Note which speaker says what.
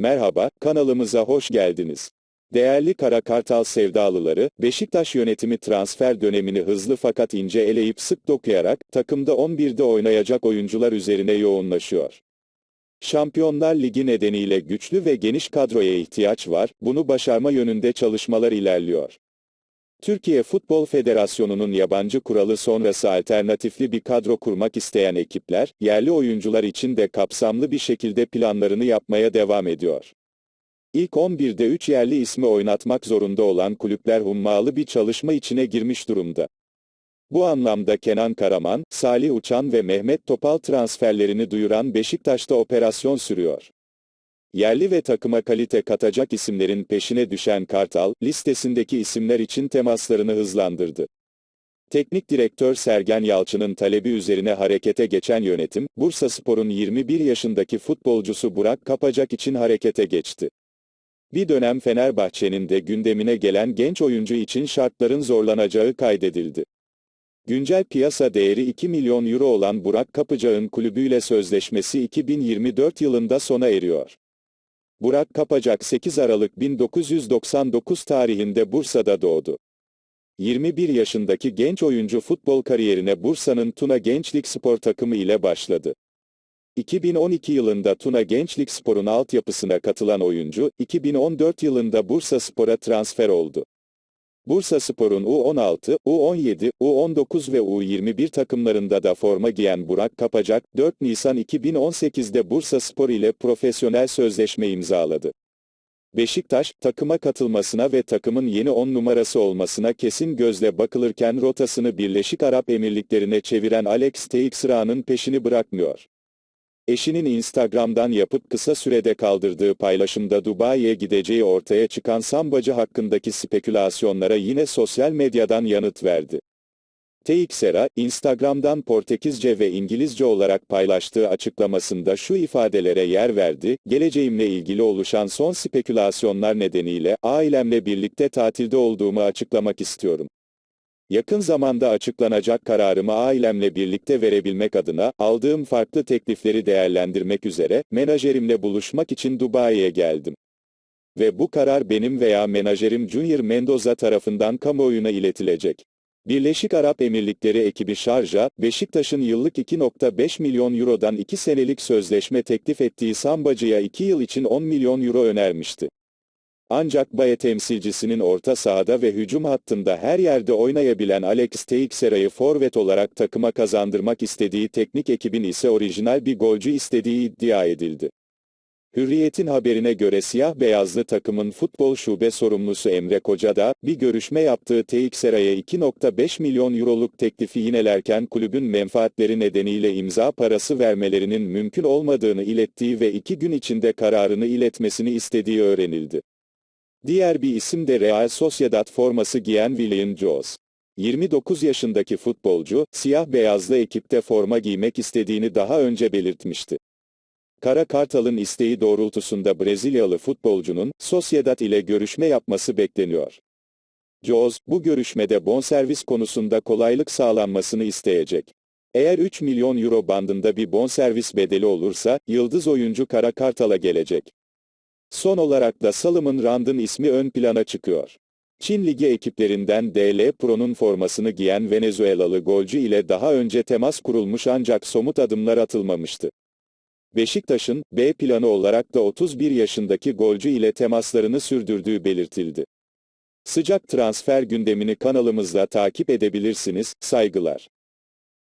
Speaker 1: Merhaba, kanalımıza hoş geldiniz. Değerli Kara Kartal sevdalıları, Beşiktaş yönetimi transfer dönemini hızlı fakat ince eleyip sık dokuyarak, takımda 11'de oynayacak oyuncular üzerine yoğunlaşıyor. Şampiyonlar Ligi nedeniyle güçlü ve geniş kadroya ihtiyaç var, bunu başarma yönünde çalışmalar ilerliyor. Türkiye Futbol Federasyonu'nun yabancı kuralı sonrası alternatifli bir kadro kurmak isteyen ekipler, yerli oyuncular için de kapsamlı bir şekilde planlarını yapmaya devam ediyor. İlk 11'de 3 yerli ismi oynatmak zorunda olan kulüpler hummalı bir çalışma içine girmiş durumda. Bu anlamda Kenan Karaman, Salih Uçan ve Mehmet Topal transferlerini duyuran Beşiktaş'ta operasyon sürüyor. Yerli ve takıma kalite katacak isimlerin peşine düşen Kartal, listesindeki isimler için temaslarını hızlandırdı. Teknik direktör Sergen Yalçın'ın talebi üzerine harekete geçen yönetim, Bursa Spor'un 21 yaşındaki futbolcusu Burak Kapacak için harekete geçti. Bir dönem Fenerbahçe'nin de gündemine gelen genç oyuncu için şartların zorlanacağı kaydedildi. Güncel piyasa değeri 2 milyon euro olan Burak Kapıcak'ın kulübüyle sözleşmesi 2024 yılında sona eriyor. Burak Kapacak 8 Aralık 1999 tarihinde Bursa'da doğdu. 21 yaşındaki genç oyuncu futbol kariyerine Bursa'nın Tuna Gençlik Spor takımı ile başladı. 2012 yılında Tuna Gençlik Spor'un altyapısına katılan oyuncu, 2014 yılında Bursa Spor'a transfer oldu. Bursa Spor'un U16, U17, U19 ve U21 takımlarında da forma giyen Burak Kapacak, 4 Nisan 2018'de Bursa Spor ile profesyonel sözleşme imzaladı. Beşiktaş, takıma katılmasına ve takımın yeni 10 numarası olmasına kesin gözle bakılırken rotasını Birleşik Arap Emirlikleri'ne çeviren Alex Teixeira'nın peşini bırakmıyor. Eşinin Instagram'dan yapıp kısa sürede kaldırdığı paylaşımda Dubai'ye gideceği ortaya çıkan sambacı hakkındaki spekülasyonlara yine sosyal medyadan yanıt verdi. Teixeira, Instagram'dan Portekizce ve İngilizce olarak paylaştığı açıklamasında şu ifadelere yer verdi, geleceğimle ilgili oluşan son spekülasyonlar nedeniyle ailemle birlikte tatilde olduğumu açıklamak istiyorum. Yakın zamanda açıklanacak kararımı ailemle birlikte verebilmek adına, aldığım farklı teklifleri değerlendirmek üzere, menajerimle buluşmak için Dubai'ye geldim. Ve bu karar benim veya menajerim Junior Mendoza tarafından kamuoyuna iletilecek. Birleşik Arap Emirlikleri ekibi Şarja, Beşiktaş'ın yıllık 2.5 milyon eurodan 2 senelik sözleşme teklif ettiği Sambacı'ya 2 yıl için 10 milyon euro önermişti. Ancak Baye temsilcisinin orta sahada ve hücum hattında her yerde oynayabilen Alex Teixeira'yı forvet olarak takıma kazandırmak istediği teknik ekibin ise orijinal bir golcü istediği iddia edildi. Hürriyet'in haberine göre siyah beyazlı takımın futbol şube sorumlusu Emre Koca da, bir görüşme yaptığı Teixeira'ya 2.5 milyon euroluk teklifi yinelerken kulübün menfaatleri nedeniyle imza parası vermelerinin mümkün olmadığını ilettiği ve iki gün içinde kararını iletmesini istediği öğrenildi. Diğer bir isim de Real Sociedad forması giyen William Jones. 29 yaşındaki futbolcu, siyah-beyazlı ekipte forma giymek istediğini daha önce belirtmişti. Kara Kartal'ın isteği doğrultusunda Brezilyalı futbolcunun, Sociedad ile görüşme yapması bekleniyor. Jones, bu görüşmede bonservis konusunda kolaylık sağlanmasını isteyecek. Eğer 3 milyon euro bandında bir bonservis bedeli olursa, yıldız oyuncu Kara Kartal'a gelecek. Son olarak da Salomon Rand'ın ismi ön plana çıkıyor. Çin Ligi ekiplerinden DL Pro'nun formasını giyen Venezuelalı golcü ile daha önce temas kurulmuş ancak somut adımlar atılmamıştı. Beşiktaş'ın, B planı olarak da 31 yaşındaki golcü ile temaslarını sürdürdüğü belirtildi. Sıcak transfer gündemini kanalımızda takip edebilirsiniz, saygılar.